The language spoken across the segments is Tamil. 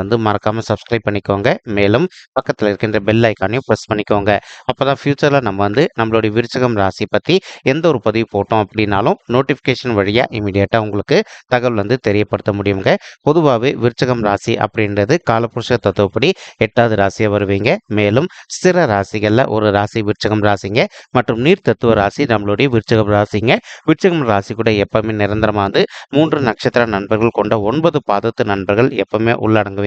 வந்து மறக்காமல் சப்ஸ்கிரைப் பண்ணிக்கோங்க. மேலும் பக்கத்தில் இருக்கின்ற பெல் ஐக்கானையும் ப்ரெஸ் பண்ணிக்கோங்க. அப்போ தான் ஃப்யூச்சரில் நம்ம வந்து நம்மளுடைய விருச்சகம் ராசி பற்றி எந்த ஒரு பதிவு போட்டோம் அப்படின்னாலும் நோட்டிஃபிகேஷன் வழியாக இமீடியட்டாக உங்களுக்கு தகவல் வந்து தெரியப்படுத்த முடியுங்க. பொதுவாகவே விருச்சகம் ராசி அப்படின்றது காலபுருஷ தத்துவப்படி எட்டாவது ராசியாக வருவீங்க. மேலும் ஸ்திர ராசிகளில் ஒரு ராசி விருச்சகம் ராசிங்க மற்றும் நீர் தத்துவ ராசி நம்மளுடைய விருச்சகம் ராசிங்க. விருச்சகம் ராசி கூட எப்பவுமே நிரந்தரமாக வந்து மூன்று நட்சத்திர நண்பர்கள் கொண்ட ஒன்பது பாதத்து நண்பர்கள் எப்பவுமே உள்ளடங்குவீங்க.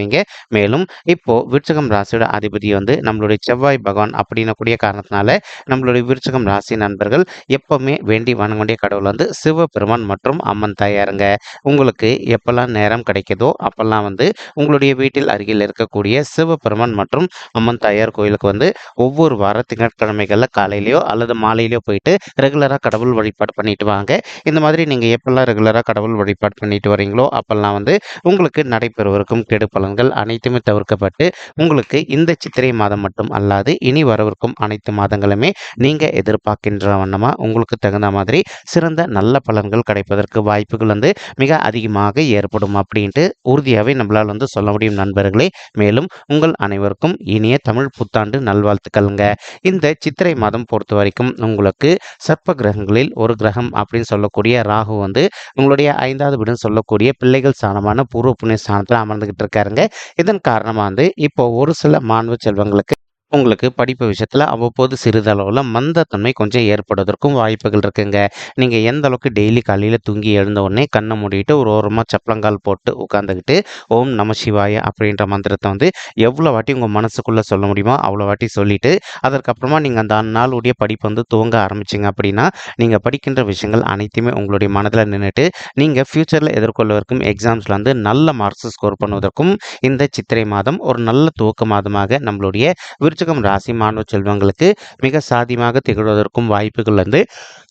மேலும் இப்போ விருச்சகம் ராசியோட அதிபதி வந்து நம்மளுடைய செவ்வாய் பகவான் அப்படின்னக்கூடிய காரணத்தினால நம்மளுடைய விருச்சகம் ராசி நண்பர்கள் எப்பவுமே வேண்டி வணங்கக்கூடிய கடவுள் வந்து சிவபெருமான் மற்றும் அம்மன் தாயாருங்க. உங்களுக்கு எப்பெல்லாம் நேரம் கிடைக்குதோ அப்பெல்லாம் வந்து உங்களுடைய வீட்டில் அருகில் இருக்கக்கூடிய சிவபெருமான் மற்றும் அம்மன் தாயார் கோயிலுக்கு வந்து ஒவ்வொரு வார திங்கட்கிழமைகளில் காலையிலையோ அல்லது மாலையிலையோ போயிட்டு ரெகுலராக கடவுள் வழிபாடு பண்ணிட்டு வாங்க. இந்த மாதிரி நீங்கள் எப்பெல்லாம் ரெகுலராக கடவுள் வழிபாடு பண்ணிட்டு வரீங்களோ அப்பெல்லாம் வந்து உங்களுக்கு நடைபெறுவருக்கும் கெடு பலன்கள் அனைத்துமே தவிர்க்கப்பட்டு உங்களுக்கு இந்த சித்திரை மாதம் மட்டும் அல்லாது இனி வரவிருக்கும் அனைத்து மாதங்களுமே நீங்கள் எதிர்பார்க்கின்ற வண்ணமாக உங்களுக்கு தகுந்த மாதிரி சிறந்த நல்ல பலன்கள் கிடைப்பதற்கு வாய்ப்புகள் வந்து மிக அதிகமாக ஏற்படும் அப்படின்ட்டு உறுதியாகவே நம்மளால் வந்து சொல்ல முடியும் நண்பர்களே. மேலும் உங்கள் அனைவருக்கும் இனிய தமிழ் புத்தாண்டு நல்வாழ்த்துக்கள்ங்க. இந்த சித்திரை மாதம் பொறுத்த வரைக்கும் உங்களுக்கு சர்ப்ப கிரகங்களில் ஒரு கிரகம் அப்படின்னு சொல்லக்கூடிய ராகு வந்து உங்களுடைய ஐந்தாவது வீடுன்னு சொல்லக்கூடிய பிள்ளைகள் ஸ்தானமான பூர்வ புண்ணிய ஸ்தானத்தில் அமர்ந்துகிட்டு இருக்காருங்க. இதன் காரணமாக வந்து இப்போ ஒரு சில மாணவ செல்வங்களுக்கு உங்களுக்கு படிப்பு விஷயத்தில் அவ்வப்போது சிறிதளவில் மந்தத்தன்மை கொஞ்சம் ஏற்படுவதற்கும் வாய்ப்புகள் இருக்குங்க. நீங்கள் எந்த அளவுக்கு டெய்லி காலையில் தூங்கி எழுந்த உடனே கண்ணை மூடிட்டு ஒரு ஓரமாக சப்பளங்கால் போட்டு உட்காந்துக்கிட்டு ஓம் நம சிவாய அப்படின்ற மந்திரத்தை வந்து எவ்வளோ வாட்டி உங்கள் மனசுக்குள்ளே சொல்ல முடியுமோ அவ்வளோ வாட்டி சொல்லிவிட்டு அதற்கப்புறமா நீங்கள் அந்த நாளுடைய படிப்பு வந்து துவங்க ஆரம்பிச்சிங்க அப்படின்னா நீங்கள் படிக்கின்ற விஷயங்கள் அனைத்துமே உங்களுடைய மனதில் நின்றுட்டு நீங்கள் ஃப்யூச்சரில் எதிர்கொள்வதற்கும் எக்ஸாம்ஸில் வந்து நல்ல மார்க்ஸ் ஸ்கோர் பண்ணுவதற்கும் இந்த சித்திரை மாதம் ஒரு நல்ல துவக்க மாதமாக நம்மளுடைய விருச்சகம் ராசி மாணவ செல்வங்களுக்கு மிக சாதியமாக திகழ்வதற்கும் வாய்ப்புகள் வந்து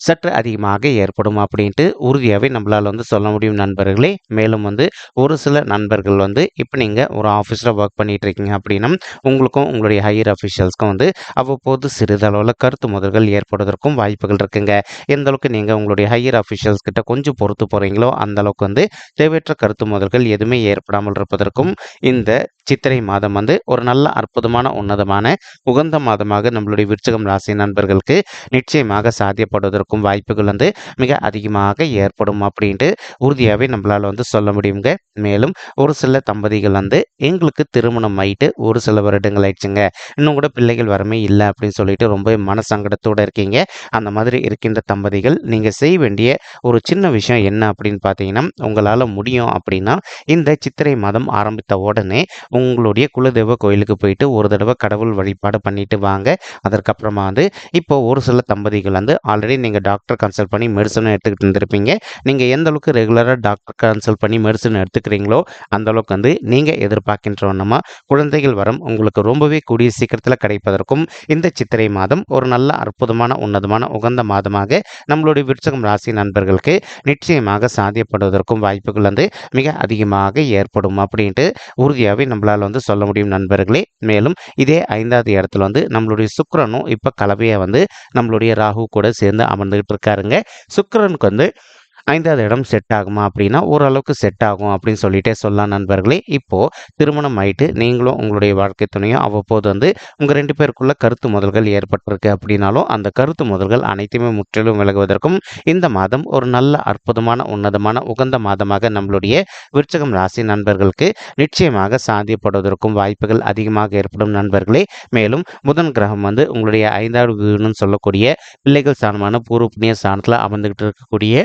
சற்று அதிகமாக ஏற்படும் அப்படின்ட்டு உறுதியாகவே நம்மளால் வந்து சொல்ல முடியும் நண்பர்களே. மேலும் வந்து ஒரு சில நண்பர்கள் வந்து இப்போ நீங்கள் ஒரு ஆஃபீஸில் ஒர்க் பண்ணிகிட்டு இருக்கீங்க அப்படின்னா உங்களுக்கும் உங்களுடைய ஹையர் அஃபீஷியல்ஸ்க்கும் வந்து அவ்வப்போது சிறிதளவில் கருத்து முதல்கள் ஏற்படுவதற்கும் வாய்ப்புகள் இருக்குங்க. எந்த அளவுக்கு நீங்கள் உங்களுடைய ஹையர் அஃபீஷியல்ஸ் கிட்ட கொஞ்சம் பொறுத்து போகிறீங்களோ அந்த அளவுக்கு வந்து தேவையற்ற கருத்து முதல்கள் எதுவுமே ஏற்படாமல் இருப்பதற்கும் இந்த சித்திரை மாதம் வந்து ஒரு நல்ல அற்புதமான உன்னதமான உகந்த மாதமாக நம்மளுடைய விருச்சகம் ராசி நண்பர்களுக்கு நிச்சயமாக சாத்தியப்படுவதற்கும் வாய்ப்புகள் வந்து மிக அதிகமாக ஏற்படும் அப்படின்ட்டு உறுதியாகவே நம்மளால் வந்து சொல்ல முடியுங்க. மேலும் ஒரு சில தம்பதிகள் வந்து எங்களுக்கு திருமணம் ஆயிட்டு ஒரு சில வருடங்கள் ஆயிடுச்சுங்க. இன்னும் கூட பிள்ளைகள் வரமே இல்லை அப்படின்னு சொல்லிட்டு ரொம்ப மனசங்கடத்தோடு இருக்கீங்க. அந்த மாதிரி இருக்கின்ற தம்பதிகள் நீங்கள் செய்ய வேண்டிய ஒரு சின்ன விஷயம் என்ன அப்படின்னு பார்த்தீங்கன்னா உங்களால் முடியும் அப்படின்னா இந்த சித்திரை மாதம் ஆரம்பித்த உடனே உங்களுடைய குலதெய்வ கோயிலுக்கு போயிட்டு ஒரு தடவை கடவுள் வழிபாடு பண்ணிட்டு வாங்க. அதற்கப்புறமா வந்து இப்போ ஒரு சில தம்பதிகள் வந்து ஆல்ரெடி நீங்கள் டாக்டர் கன்சல்ட் பண்ணி மெடிசனும் எடுத்துக்கிட்டு இருந்திருப்பீங்க. நீங்கள் எந்த அளவுக்கு ரெகுலராக டாக்டர் கன்சல்ட் பண்ணி மெடிசன் எடுத்துக்கிறீங்களோ அந்த அளவுக்கு வந்து நீங்கள் எதிர்பார்க்கின்ற ஒன்றுமா குழந்தைகள் வரம் உங்களுக்கு ரொம்பவே கூடிய சீக்கிரத்தில் கிடைப்பதற்கும் இந்த சித்திரை மாதம் ஒரு நல்ல அற்புதமான உன்னதமான உகந்த மாதமாக நம்மளுடைய விருச்சகம் ராசி நண்பர்களுக்கு நிச்சயமாக சாத்தியப்படுவதற்கும் வாய்ப்புகள் வந்து மிக அதிகமாக ஏற்படும் அப்படின்ட்டு உறுதியாகவே நம்மளால் வந்து சொல்ல முடியும் நண்பர்களே. மேலும் இதே ஐந்தாவது இடத்துல வந்து நம்மளுடைய சுக்கிரனும் இப்போ கலவையை வந்து நம்மளுடைய ராகு கூட சேர்ந்து அமர்ந்துகிட்டு இருக்காருங்க. சுக்கரனுக்கு வந்து ஐந்தாவது இடம் செட் ஆகுமா அப்படின்னா ஓரளவுக்கு செட் ஆகும் அப்படின்னு சொல்லிட்டே சொல்லலாம் நண்பர்களே. இப்போது திருமணம் ஆயிட்டு நீங்களும் உங்களுடைய வாழ்க்கை துணையும் அவ்வப்போது வந்து உங்கள் ரெண்டு பேருக்குள்ள கருத்து முதல்கள் ஏற்பட்டிருக்கு அப்படின்னாலும் அந்த கருத்து முதல்கள் அனைத்துமே முற்றிலும் விலகுவதற்கும் இந்த மாதம் ஒரு நல்ல அற்புதமான உன்னதமான உகந்த மாதமாக நம்மளுடைய விருச்சகம் ராசி நண்பர்களுக்கு நிச்சயமாக சாத்தியப்படுவதற்கும் வாய்ப்புகள் அதிகமாக ஏற்படும் நண்பர்களே. மேலும் புதன் கிரகம் வந்து உங்களுடைய ஐந்தாவது வீடுன்னு சொல்லக்கூடிய பிள்ளைகள் ஸ்தானமான பூர்வ புண்ணிய ஸ்தானத்தில் அமர்ந்துகிட்டு இருக்கக்கூடிய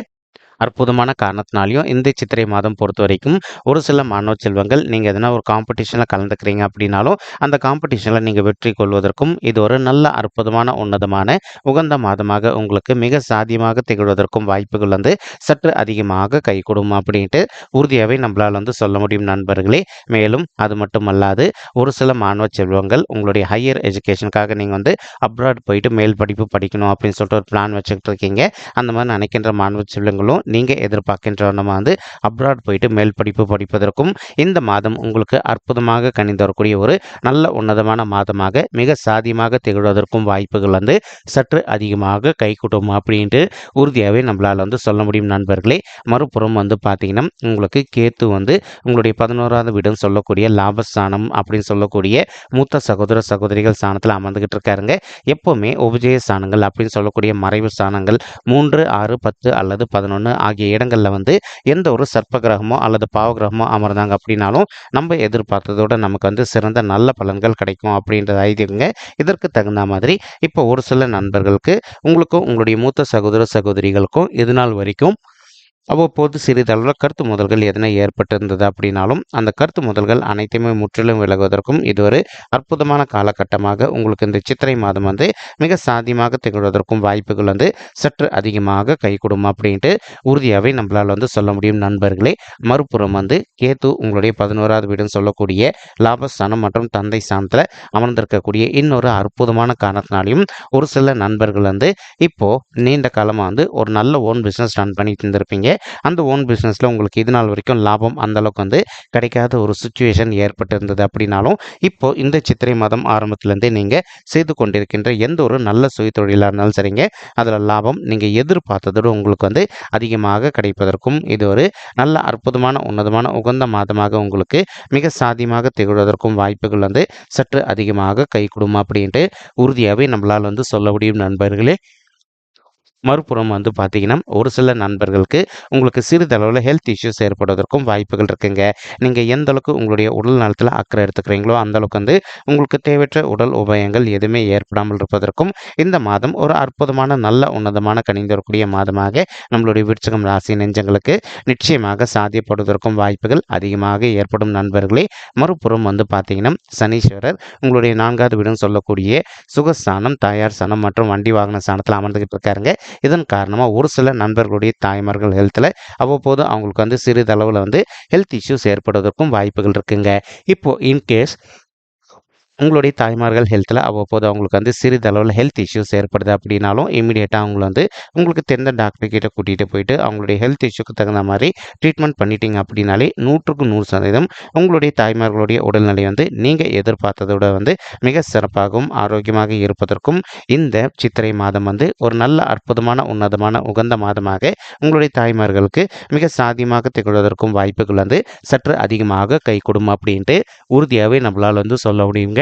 அற்புதமான காரணத்தினாலையும் இந்த சித்திரை மாதம் பொறுத்த வரைக்கும் ஒரு சில மாணவ செல்வங்கள் நீங்கள் எதனா ஒரு காம்படிஷனில் கலந்துக்கிறீங்க அப்படின்னாலும் அந்த காம்படிஷனில் நீங்கள் வெற்றி கொள்வதற்கும் இது ஒரு நல்ல அற்புதமான உன்னதமான உகந்த மாதமாக உங்களுக்கு மிக சாத்தியமாக திகழ்வதற்கும் வாய்ப்புகள் வந்து சற்று அதிகமாக கை கொடுக்கும் அப்படின்ட்டு உறுதியாகவே நம்மளால் வந்து சொல்ல முடியும் நண்பர்களே. மேலும் அது மட்டுமல்லாது ஒரு சில மாணவ செல்வங்கள் உங்களுடைய ஹையர் எஜுகேஷனுக்காக நீங்கள் வந்து அப்ராட் போயிட்டு மேல் படிப்பு படிக்கணும் அப்படின்னு சொல்லிட்டு ஒரு பிளான் வச்சுக்கிட்டு இருக்கீங்க. அந்த மாதிரி நினைக்கின்ற மாணவ செல்வங்களும் நீங்கள் எதிர்பார்க்கின்ற நம்ம வந்து அப்ராட் போயிட்டு மேல் படிப்பு படிப்பதற்கும் இந்த மாதம் உங்களுக்கு அற்புதமாக கணிந்து வரக்கூடிய ஒரு நல்ல உன்னதமான மாதமாக மிக சாதியமாக திகழ்வதற்கும் வாய்ப்புகள் வந்து சற்று அதிகமாக கைகூட்டும் அப்படின்ட்டு உறுதியாகவே நம்மளால் வந்து சொல்ல முடியும் நண்பர்களே. மறுபுறம் வந்து பார்த்தீங்கன்னா உங்களுக்கு கேத்து வந்து உங்களுடைய பதினோராவது வீடுன்னு சொல்லக்கூடிய லாபஸ்தானம் அப்படின்னு சொல்லக்கூடிய மூத்த சகோதர சகோதரிகள் ஸ்தானத்தில் அமர்ந்துகிட்டு இருக்காருங்க. எப்போவுமே உபஜய ஸ்தானங்கள் அப்படின்னு சொல்லக்கூடிய மறைவு ஸ்தானங்கள் மூன்று ஆறு பத்து அல்லது பதினொன்று ஆகிய இடங்களில் வந்து எந்த ஒரு சர்ப்ப கிரகமோ அல்லது பாவ கிரகமோ அமர்ந்தாங்க அப்படின்னாலும் நம்ம எதிர்பார்த்ததோட நமக்கு வந்து சிறந்த நல்ல பலன்கள் கிடைக்கும் அப்படின்றது ஐதீகங்க. இதற்கு தகுந்த மாதிரி இப்போ ஒரு சில நண்பர்களுக்கு உங்களுக்கும் உங்களுடைய மூத்த சகோதர சகோதரிகளுக்கும் இது நாள் வரைக்கும் அவ்வப்போது சிறிதளவில் கருத்து முதல்கள் எதனை ஏற்பட்டிருந்தது அப்படின்னாலும் அந்த கருத்து முதல்கள் அனைத்தையுமே முற்றிலும் விலகுவதற்கும் இது ஒரு அற்புதமான காலகட்டமாக உங்களுக்கு இந்த சித்திரை மாதம் வந்து மிக சாத்தியமாக திகழ்வதற்கும் வாய்ப்புகள் வந்து சற்று அதிகமாக கைகூடும் அப்படின்ட்டு உறுதியாகவே நம்மளால் வந்து சொல்ல முடியும். நண்பர்களே மறுபுறம் வந்து கேத்து உங்களுடைய பதினோராவது வீடுன்னு சொல்லக்கூடிய லாபஸ்தானம் மற்றும் தந்தை ஸ்தானத்தில் அமர்ந்திருக்கக்கூடிய இன்னொரு அற்புதமான காரணத்தினாலையும் ஒரு சில நண்பர்கள் வந்து இப்போ நீண்ட காலமாக வந்து ஒரு நல்ல ஓன் பிஸ்னஸ் ரன் பண்ணிட்டு இருந்திருப்பீங்க. அந்த ஓன் பிஸ்னஸில் உங்களுக்கு இது நாள் வரைக்கும் லாபம் அந்த அளவுக்கு வந்து கிடைக்காத ஒரு சுச்சுவேஷன் ஏற்பட்டிருந்தது அப்படின்னாலும் இப்போது இந்த சித்திரை மாதம் ஆரம்பத்துலேருந்தே நீங்கள் செய்து கொண்டிருக்கின்ற எந்த ஒரு நல்ல சுய தொழிலாக இருந்தாலும் சரிங்க. அதில் லாபம் நீங்கள் எதிர்பார்த்ததோடு உங்களுக்கு வந்து அதிகமாக கிடைப்பதற்கும் இது ஒரு நல்ல அற்புதமான உன்னதமான உகந்த மாதமாக உங்களுக்கு மிக சாதியமாக திகழ்வதற்கும் வாய்ப்புகள் வந்து சற்று அதிகமாக கை கொடுமா அப்படின்ட்டு உறுதியாகவே நம்மளால் வந்து சொல்ல முடியும் நண்பர்களே. மறுபுறம் வந்து பார்த்தீங்கன்னா ஒரு சில நண்பர்களுக்கு உங்களுக்கு சிறிதளவில் ஹெல்த் இஷ்யூஸ் ஏற்படுவதற்கும் வாய்ப்புகள் இருக்குங்க. நீங்கள் எந்த அளவுக்கு உங்களுடைய உடல் நலத்தில் அக்கறை எடுத்துக்கிறீங்களோ அந்த அளவுக்கு வந்து உங்களுக்கு தேவையற்ற உடல் உபாயங்கள் எதுவுமே ஏற்படாமல் இருப்பதற்கும் இந்த மாதம் ஒரு அற்புதமான நல்ல உன்னதமான கணிந்து வரக்கூடிய மாதமாக நம்மளுடைய விருச்சகம் ராசி நெஞ்சங்களுக்கு நிச்சயமாக சாத்தியப்படுவதற்கும் வாய்ப்புகள் அதிகமாக ஏற்படும் நண்பர்களே. மறுபுறம் வந்து பார்த்தீங்கன்னா சனீஸ்வரர் உங்களுடைய நான்காவது வீடுன்னு சொல்லக்கூடிய சுகஸ்தானம் தாயார் சனம் மற்றும் வண்டி வாகன ஸ்தானத்தில் அமர்ந்துகிட்டு இருக்காருங்க. இதன் காரணமாக ஒரு சில நண்பர்களுடைய தாய்மார்கள் ஹெல்த்தில் அவ்வப்போது அவங்களுக்கு வந்து சிறிதளவில் வந்து ஹெல்த் இஷ்யூஸ் ஏற்படுவதற்கும் வாய்ப்புகள் இருக்குங்க. இப்போது இன்கேஸ் உங்களுடைய தாய்மார்கள் ஹெல்த்தில் அவ்வப்போது அவங்களுக்கு வந்து சிறிதளவில் ஹெல்த் இஷ்யூஸ் ஏற்படுது அப்படின்னாலும் இமீடியட்டாக அவங்கள வந்து உங்களுக்கு தெரிந்த டாக்டர் கிட்ட கூட்டிகிட்டு போயிட்டு அவங்களுடைய ஹெல்த் இஷ்யூக்கு தகுந்த மாதிரி ட்ரீட்மெண்ட் பண்ணிட்டீங்க அப்படின்னாலே நூற்றுக்கு நூறு சதவீதம் உங்களுடைய தாய்மார்களுடைய உடல்நிலை வந்து நீங்கள் எதிர்பார்த்ததோட வந்து மிக சிறப்பாகவும் ஆரோக்கியமாக இருப்பதற்கும் இந்த சித்திரை மாதம் வந்து ஒரு நல்ல அற்புதமான உன்னதமான உகந்த மாதமாக உங்களுடைய தாய்மார்களுக்கு மிக சாதியமாக திகழ்வதற்கும் வாய்ப்புகள் வந்து சற்று அதிகமாக கை கொடுக்கும் அப்படின்ட்டு உறுதியாகவே நம்மளால் வந்து சொல்ல முடியுங்க.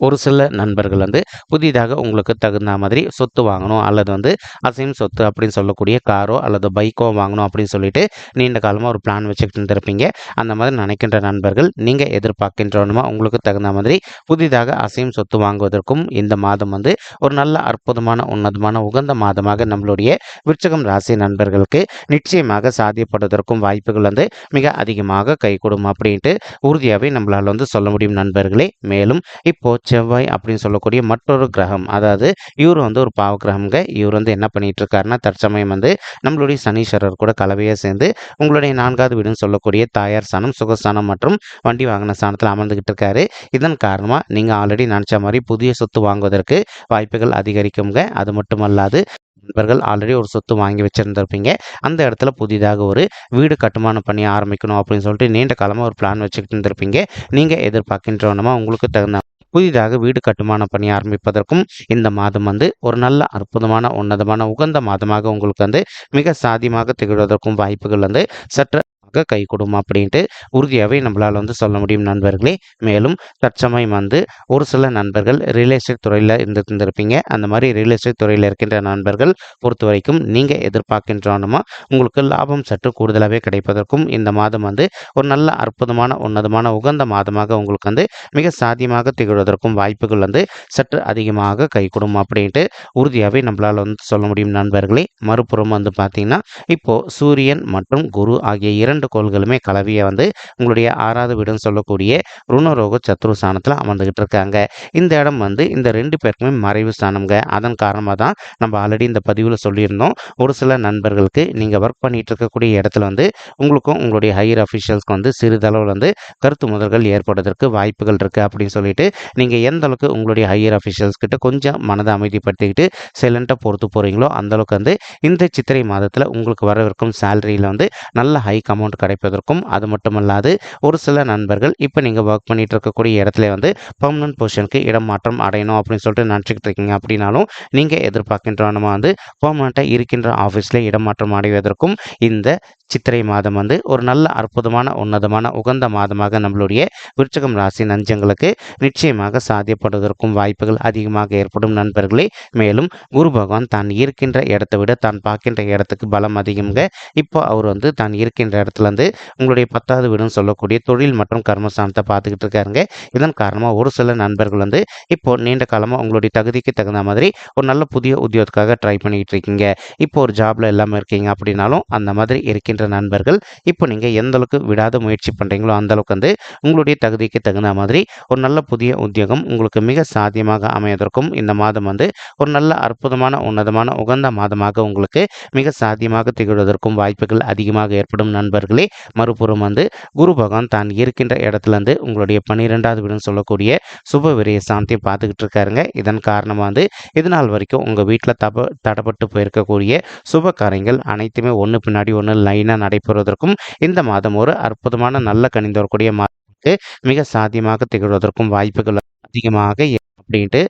ஒரு சில நண்பர்கள் வந்து புதிதாக உங்களுக்கு தகுந்த மாதிரி சொத்து வாங்கணும் அல்லது வந்து அசையும் சொத்து அப்படின்னு சொல்லக்கூடிய காரோ அல்லது பைக்கோ வாங்கணும் அப்படின்னு சொல்லிட்டு நீண்ட காலமாக ஒரு பிளான் வச்சுக்கிட்டு இருந்திருப்பீங்க. அந்த மாதிரி நினைக்கின்ற நண்பர்கள் நீங்கள் எதிர்பார்க்கின்றவனுமா? உங்களுக்கு தகுந்த மாதிரி புதிதாக அசையும் சொத்து வாங்குவதற்கும் இந்த மாதம் வந்து ஒரு நல்ல அற்புதமான உன்னதமான உகந்த மாதமாக நம்மளுடைய விருச்சகம் ராசி நண்பர்களுக்கு நிச்சயமாக சாத்தியப்படுவதற்கும் வாய்ப்புகள் வந்து மிக அதிகமாக கைகூடும் அப்படின்ட்டு உறுதியாகவே நம்மளால் வந்து சொல்ல முடியும் நண்பர்களே. மேலும் இப்போ செவ்வாய் அப்படின்னு சொல்லக்கூடிய மற்றொரு கிரகம் அதாவது இவர் வந்து ஒரு பாவ கிரகங்க இவர் வந்து என்ன பண்ணிட்டு இருக்காருன்னா தற்சமயம் வந்து நம்மளுடைய சனீஸ்வரர் கூட கலவையாக சேர்ந்து உங்களுடைய நான்காவது வீடுன்னு சொல்லக்கூடிய தாயார் ஸ்தானம் சுகஸ்தானம் மற்றும் வண்டி வாகன ஸ்தானத்தில் அமர்ந்துகிட்டு இருக்காரு இதன் காரணமாக நீங்கள் ஆல்ரெடி நினச்ச மாதிரி புதிய சொத்து வாங்குவதற்கு வாய்ப்புகள் அதிகரிக்குங்க அது மட்டுமல்லாது நண்பர்கள் ஆல்ரெடி ஒரு சொத்து வாங்கி வச்சுருந்துருப்பீங்க. அந்த இடத்துல புதிதாக ஒரு வீடு கட்டுமானம் பண்ணி ஆரம்பிக்கணும் அப்படின்னு சொல்லிட்டு நீண்ட காலமாக ஒரு பிளான் வச்சுக்கிட்டு இருந்திருப்பீங்க. நீங்கள் எதிர்பார்க்கின்றவனமா உங்களுக்கு தகுந்த புதிதாக வீடு கட்டுமானம் பணி ஆரம்பிப்பதற்கும் இந்த மாதம் வந்து ஒரு நல்ல அற்புதமான உன்னதமான உகந்த மாதமாக உங்களுக்கு வந்து மிக சாதியமாக திகழ்வதற்கும் வாய்ப்புகள் வந்து சற்று ஆக கை கொடுக்கும் அப்படின்ட்டு உறுதியாகவே நம்மளால் வந்து சொல்ல முடியும் நண்பர்களே. மேலும் தற்சமயம் வந்து ஒரு சில நண்பர்கள் ரியல் எஸ்டேட் துறையில் இருந்து இருந்திருப்பீங்க அந்த மாதிரி ரியல் எஸ்டேட் துறையில் இருக்கின்ற நண்பர்கள் பொறுத்த வரைக்கும் நீங்கள் எதிர்பார்க்கின்றோனுமா? உங்களுக்கு லாபம் சற்று கூடுதலாகவே கிடைப்பதற்கும் இந்த மாதம் வந்து ஒரு நல்ல அற்புதமான உன்னதமான உகந்த மாதமாக உங்களுக்கு வந்து மிக சாத்தியமாக திகழ்வதற்கும் வாய்ப்புகள் வந்து சற்று அதிகமாக கை கொடுக்கும் அப்படின்ட்டு உறுதியாகவே நம்மளால் வந்து சொல்ல முடியும் நண்பர்களே. மறுபுறம் வந்து பார்த்தீங்கன்னா இப்போது சூரியன் மற்றும் குரு ஆகிய இரண்டு கோள்களுமே கலவையை வந்து உங்களுடைய ஆறாவது வீடுன்னு சொல்லக்கூடிய ருணரோக சத்ரு ஸ்தானத்தில் அமர்ந்துகிட்டு இருக்காங்க இந்த இடம் வந்து இந்த ரெண்டு பேருக்குமே மறைவு ஸ்தானம்ங்க. அதன் காரணமாக தான் நம்ம ஆல்ரெடி இந்த பதிவில் சொல்லியிருந்தோம். ஒரு சில நண்பர்களுக்கு நீங்கள் ஒர்க் பண்ணிட்டு இருக்கக்கூடிய இடத்துல வந்து உங்களுக்கும் உங்களுடைய ஹையர் அஃபிஷியல்ஸ்க்கு வந்து சிறிதளவில் வந்து கருத்து முதல்கள் ஏற்படுவதற்கு வாய்ப்புகள் இருக்குது அப்படின்னு சொல்லிட்டு நீங்கள் எந்த அளவுக்கு உங்களுடைய ஹையர் அஃபிஷியல்ஸ் கிட்ட கொஞ்சம் மனதை அமைதிப்படுத்திக்கிட்டு சைலண்ட்டாக பொறுத்து போகிறீங்களோ அந்தளவுக்கு வந்து இந்த சித்திரை மாதத்தில் உங்களுக்கு வரவிருக்கும் சேலரியில் வந்து நல்ல ஹைக் அமௌண்ட் கிடைப்பதற்கும் அது மட்டுமல்லாது ஒரு சில நண்பர்கள் இப்போ நீங்கள் ஒர்க் பண்ணிகிட்டு இருக்கக்கூடிய இடத்துல வந்து பர்மனன்ட் பொசிஷனுக்கு இடம் மாற்றம் அடையணும் அப்படின்னு சொல்லிட்டு நினச்சிக்கிட்டு இருக்கீங்க அப்படின்னாலும் நீங்கள் எதிர்பார்க்கின்றனமா வந்து பர்மனண்ட்டாக இருக்கின்ற ஆஃபீஸில் இடமாற்றம் அடைவதற்கும் இந்த சித்திரை மாதம் வந்து ஒரு நல்ல அற்புதமான உன்னதமான உகந்த மாதமாக நம்மளுடைய விருச்சகம் ராசி நஞ்சங்களுக்கு நிச்சயமாக சாத்தியப்படுவதற்கும் வாய்ப்புகள் அதிகமாக ஏற்படும் நண்பர்களே. மேலும் குரு பகவான் தான் இருக்கின்ற இடத்தை விட தான் பார்க்கின்ற இடத்துக்கு பலம் அதிகம்ங்க. இப்போ அவர் வந்து தான் இருக்கின்ற இடத்துல இருந்து உங்களுடைய பத்தாவது வீடுன்னு சொல்லக்கூடிய தொழில் மற்றும் கர்மஸ்தானத்தை பார்த்துக்கிட்டு இருக்காருங்க. இதன் காரணமாக ஒரு சில நண்பர்கள் வந்து இப்போ நீண்ட காலமாக உங்களுடைய தகுதிக்கு தகுந்த மாதிரி ஒரு நல்ல புதிய உத்தியோகத்துக்காக ட்ரை பண்ணிகிட்டு இருக்கீங்க. இப்போ ஒரு ஜாப்ல இல்லாமல் இருக்கீங்க அப்படின்னாலும் அந்த மாதிரி இருக்கின்ற நண்பர்கள் இப்போ நீங்கள் எந்த அளவுக்கு விடாத முயற்சி பண்ணுறீங்களோ அந்த அளவுக்கு வந்து உங்களுடைய தகுதிக்கு தகுந்த மாதிரி ஒரு நல்ல புதிய உத்தியோகம் உங்களுக்கு மிக சாத்தியமாக அமையதற்கும் இந்த மாதம் வந்து ஒரு நல்ல அற்புதமான உன்னதமான உகந்த மாதமாக உங்களுக்கு மிக சாத்தியமாக திகழ்வதற்கும் வாய்ப்புகள் அதிகமாக ஏற்படும் நண்பர்களே. மறுபுறம் வந்து குரு பகவான் தான் இருக்கின்ற இடத்துலேருந்து உங்களுடைய பன்னிரெண்டாவது வீடுன்னு சொல்லக்கூடிய சுப விரைய சாந்தியை பார்த்துக்கிட்டு இருக்காருங்க. இதன் காரணமாக வந்து இது நாள் வரைக்கும் உங்கள் வீட்டில் தப தடப்பட்டு போயிருக்கக்கூடிய சுப காரியங்கள் அனைத்துமே ஒன்று பின்னாடி ஒன்று லைனாக நடைபெறுவதற்கும் இந்த மாதம் ஒரு அற்புதமான நல்ல கணிந்து வரக்கூடிய மாதத்துக்கு மிக சாத்தியமாக திகழ்வதற்கும் வாய்ப்புகள் அதிகமாக அப்படின்ட்டு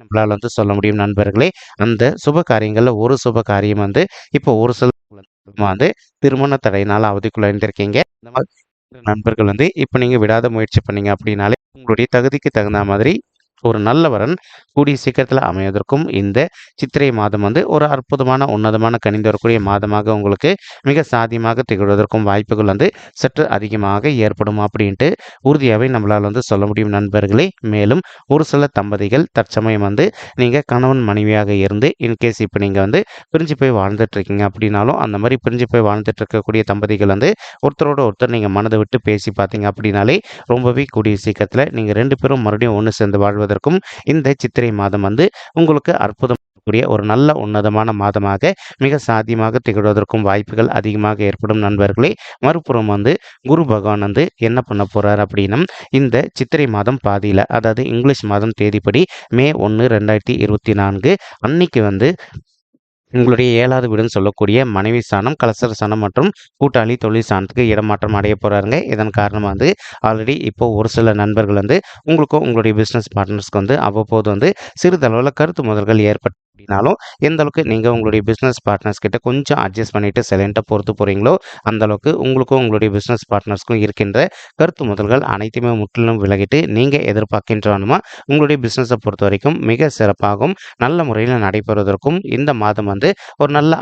நம்மளால் வந்து சொல்ல முடியும் நண்பர்களே. அந்த சுப காரியங்களில் ஒரு சுப காரியம் வந்து இப்போ ஒரு சில வந்து திருமண தடையினால் அவதிக்குள்ளாயிருந்திருக்கீங்க இந்த மாதிரி நண்பர்கள் வந்து இப்போ நீங்கள் விடாத முயற்சி பண்ணீங்க அப்படின்னாலே உங்களுடைய தகுதிக்கு தகுந்த மாதிரி ஒரு நல்ல வரன் கூடிய சீக்கிரத்தில் அமைவதற்கும் இந்த சித்திரை மாதம் வந்து ஒரு அற்புதமான உன்னதமான கணிந்து வரக்கூடிய மாதமாக உங்களுக்கு மிக சாதியமாக திகழ்வதற்கும் வாய்ப்புகள் வந்து சற்று அதிகமாக ஏற்படும் அப்படின்ட்டு உறுதியாகவே நம்மளால் வந்து சொல்ல முடியும் நண்பர்களே. மேலும் ஒரு சில தம்பதிகள் தற்சமயம் வந்து நீங்கள் கணவன் மனைவியாக இருந்து இன்கேஸ் இப்போ நீங்கள் வந்து பிரிஞ்சு போய் வாழ்ந்துட்டு இருக்கீங்க அப்படின்னாலும் அந்த மாதிரி பிரிஞ்சு போய் வாழ்ந்துட்டு இருக்கக்கூடிய தம்பதிகள் வந்து ஒருத்தரோட ஒருத்தர் நீங்கள் மனதை விட்டு பேசி பார்த்தீங்க அப்படின்னாலே ரொம்பவே கூடிய சீக்கிரத்தில் நீங்கள் ரெண்டு பேரும் மறுபடியும் ஒன்று சேர்ந்து வாழ்வதற்கும் இந்த சித்திரை மாதம் வந்து உங்களுக்கு அற்புதம் கூடிய ஒரு நல்ல உன்னதமான மாதமாக மிக சாத்தியமாக திகழ்வதற்கும் வாய்ப்புகள் அதிகமாக ஏற்படும் நண்பர்களே. மறுபுறம் வந்து குரு பகவான் வந்து என்ன பண்ண போறார் அப்படின்னா இந்த சித்திரை மாதம் பாதியில் அதாவது இங்கிலீஷ் மாதம் தேதிப்படி மே ஒன்று ரெண்டாயிரத்தி இருபத்தி நான்கு அன்னைக்கு வந்து உங்களுடைய ஏழாவது வீடுன்னு சொல்லக்கூடிய மனைவி ஸ்தானம் கலசர ஸ்தானம் மற்றும் கூட்டாளி தொழில் ஸ்தானத்துக்கு இடமாற்றம் அடைய போகிறாருங்க இதன் காரணமாக வந்து ஆல்ரெடி இப்போ ஒரு சில நண்பர்கள் வந்து உங்களுக்கும் உங்களுடைய பிஸ்னஸ் பார்ட்னர்ஸ்க்கு வந்து அவ்வப்போது வந்து சிறிதளவில் கருத்து முதல்கள் ஏற்பட்டு அப்படின்னாலும் எந்த அளவுக்கு நீங்கள் உங்களுடைய பிஸ்னஸ் பார்ட்னர்ஸ் கிட்ட கொஞ்சம் அட்ஜஸ்ட் பண்ணிவிட்டு சைலண்ட்டாக பொறுத்து போகிறீங்களோ அந்த அளவுக்கு உங்களுக்கும் உங்களுடைய பிஸ்னஸ் பார்ட்னர்ஸ்க்கும் இருக்கின்ற கருத்து முதல்கள் அனைத்துமே முற்றிலும் விலகிட்டு நீங்கள் எதிர்பார்க்கின்றனுமா உங்களுடைய பிஸ்னஸை பொறுத்த வரைக்கும் மிக சிறப்பாகவும் நல்ல முறையில் நடைபெறுவதற்கும் இந்த மாதம் வந்து ஒரு நல்ல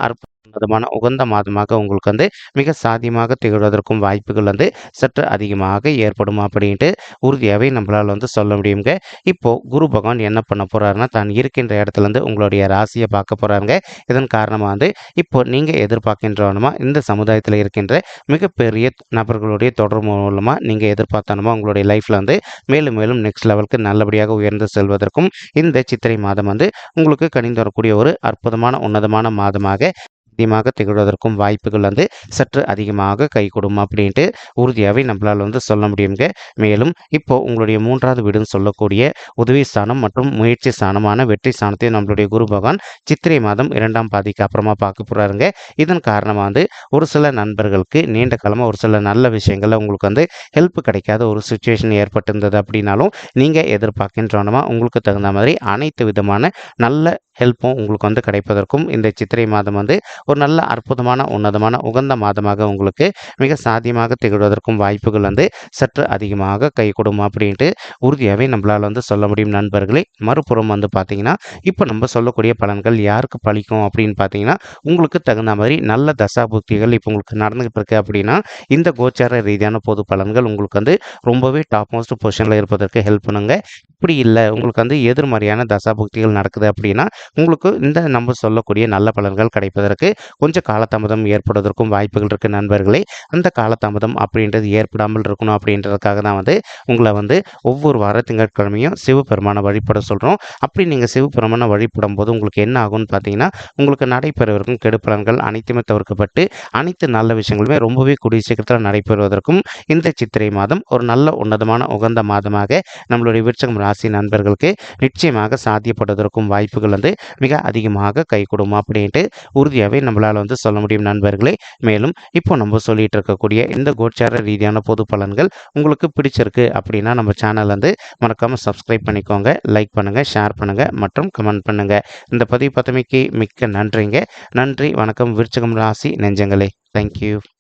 அற்புதமான உகந்த மாதமாக உங்களுக்கு வந்து மிக சாத்தியமாக திகழ்வதற்கும் வாய்ப்புகள் வந்து சற்று அதிகமாக ஏற்படும் அப்படின்ட்டு உறுதியாகவே நம்மளால் வந்து சொல்ல முடியுங்க. இப்போது குரு பகவான் என்ன பண்ண போகிறாருன்னா தான் இருக்கின்ற இடத்துல இருந்து உங்களுடைய ராசியை பார்க்க போகிறாருங்க இதன் காரணமாக வந்து இப்போ நீங்கள் எதிர்பார்க்கின்றவனுமா இந்த சமுதாயத்தில் இருக்கின்ற மிகப்பெரிய நபர்களுடைய தொடர்பு மூலமாக நீங்கள் எதிர்பார்த்தனுமா உங்களுடைய லைஃப்பில் வந்து மேலும் மேலும் நெக்ஸ்ட் லெவலுக்கு நல்லபடியாக உயர்ந்து செல்வதற்கும் இந்த சித்திரை மாதம் வந்து உங்களுக்கு கணிந்து வரக்கூடிய ஒரு அற்புதமான உன்னதமான மாதமாக அதிகமாக திகழ்வதற்கும் வாய்ப்புகள் வந்து சற்று அதிகமாக கை அப்படின்ட்டு உறுதியாகவே நம்மளால் வந்து சொல்ல முடியுங்க மேலும் இப்போ உங்களுடைய மூன்றாவது வீடுன்னு சொல்லக்கூடிய உதவி ஸ்தானம் மற்றும் முயற்சி ஸ்தானமான வெற்றி ஸ்தானத்தை நம்மளுடைய குரு பகவான் சித்திரை மாதம் இரண்டாம் பாதிக்கு அப்புறமா பார்க்க போகிறாருங்க இதன் காரணமாக வந்து ஒரு சில நண்பர்களுக்கு நீண்ட காலமாக ஒரு சில நல்ல விஷயங்களில் உங்களுக்கு வந்து ஹெல்ப் கிடைக்காத ஒரு சுச்சுவேஷன் ஏற்பட்டிருந்தது அப்படின்னாலும் நீங்கள் எதிர்பார்க்கின்றனமா உங்களுக்கு தகுந்த மாதிரி அனைத்து விதமான நல்ல ஹெல்ப்பும் உங்களுக்கு வந்து கிடைப்பதற்கும் இந்த சித்திரை மாதம் வந்து ஒரு நல்ல அற்புதமான உன்னதமான உகந்த மாதமாக உங்களுக்கு மிக சாத்தியமாக திகழ்வதற்கும் வாய்ப்புகள் வந்து சற்று அதிகமாக கை கொடுமா அப்படின்ட்டு உறுதியாகவே நம்மளால் வந்து சொல்ல முடியும் நண்பர்களே. மறுபுறம் வந்து பார்த்தீங்கன்னா இப்போ நம்ம சொல்லக்கூடிய பலன்கள் யாருக்கு பழிக்கும் அப்படின்னு பார்த்தீங்கன்னா உங்களுக்கு தகுந்த மாதிரி நல்ல தசா புக்திகள் இப்போ உங்களுக்கு நடந்துகிட்டு இருக்கு அப்படின்னா இந்த கோச்சார ரீதியான பொது பலன்கள் உங்களுக்கு வந்து ரொம்பவே டாப் மோஸ்ட் பொசிஷனில் இருப்பதற்கு ஹெல்ப் பண்ணுங்க. அப்படி இல்லை. உங்களுக்கு வந்து எதிர்மறையான தசாபக்திகள் நடக்குது அப்படின்னா உங்களுக்கு இந்த நம்ம சொல்லக்கூடிய நல்ல பலன்கள் கிடைப்பதற்கு கொஞ்சம் காலதாமதம் ஏற்படுவதற்கும் வாய்ப்புகள் இருக்குது நண்பர்களே. அந்த காலதாமதம் அப்படின்றது ஏற்படாமல் இருக்கணும் அப்படின்றதுக்காக தான் வந்து உங்களை வந்து ஒவ்வொரு வார திங்கட்கிழமையும் சிவபெருமானை வழிபட சொல்கிறோம் அப்படி நீங்கள் சிவபெருமானை வழிபடும் போது உங்களுக்கு என்ன ஆகும்னு பார்த்தீங்கன்னா உங்களுக்கு நடைபெறுவதற்கும் கெடுப்பலன்கள் அனைத்துமே தவிர்க்கப்பட்டு அனைத்து நல்ல விஷயங்களுமே ரொம்பவே கூடிய சீக்கிரத்தில் நடைபெறுவதற்கும் இந்த சித்திரை மாதம் ஒரு நல்ல உன்னதமான உகந்த மாதமாக நம்மளுடைய விருச்சகம் ராசி நண்பர்களுக்கு நிச்சயமாக சாத்தியப்படுவதற்கும் வாய்ப்புகள் வந்து மிக அதிகமாக கை கொடுமா அப்படின்ட்டு உறுதியாகவே நம்மளால் வந்து சொல்ல முடியும் நண்பர்களே. மேலும் இப்போ நம்ம சொல்லிட்டு இருக்கக்கூடிய இந்த கோச்சார ரீதியான பொது பலன்கள் உங்களுக்கு பிடிச்சிருக்கு அப்படின்னா நம்ம சேனல் வந்து மறக்காமல் சப்ஸ்கிரைப் பண்ணிக்கோங்க லைக் பண்ணுங்கள் ஷேர் பண்ணுங்கள் மற்றும் கமெண்ட் பண்ணுங்கள் இந்த பதிவு பத்தமைக்கு மிக்க நன்றிங்க. நன்றி வணக்கம் விருச்சகம் ராசி நெஞ்சங்களே. தேங்க்யூ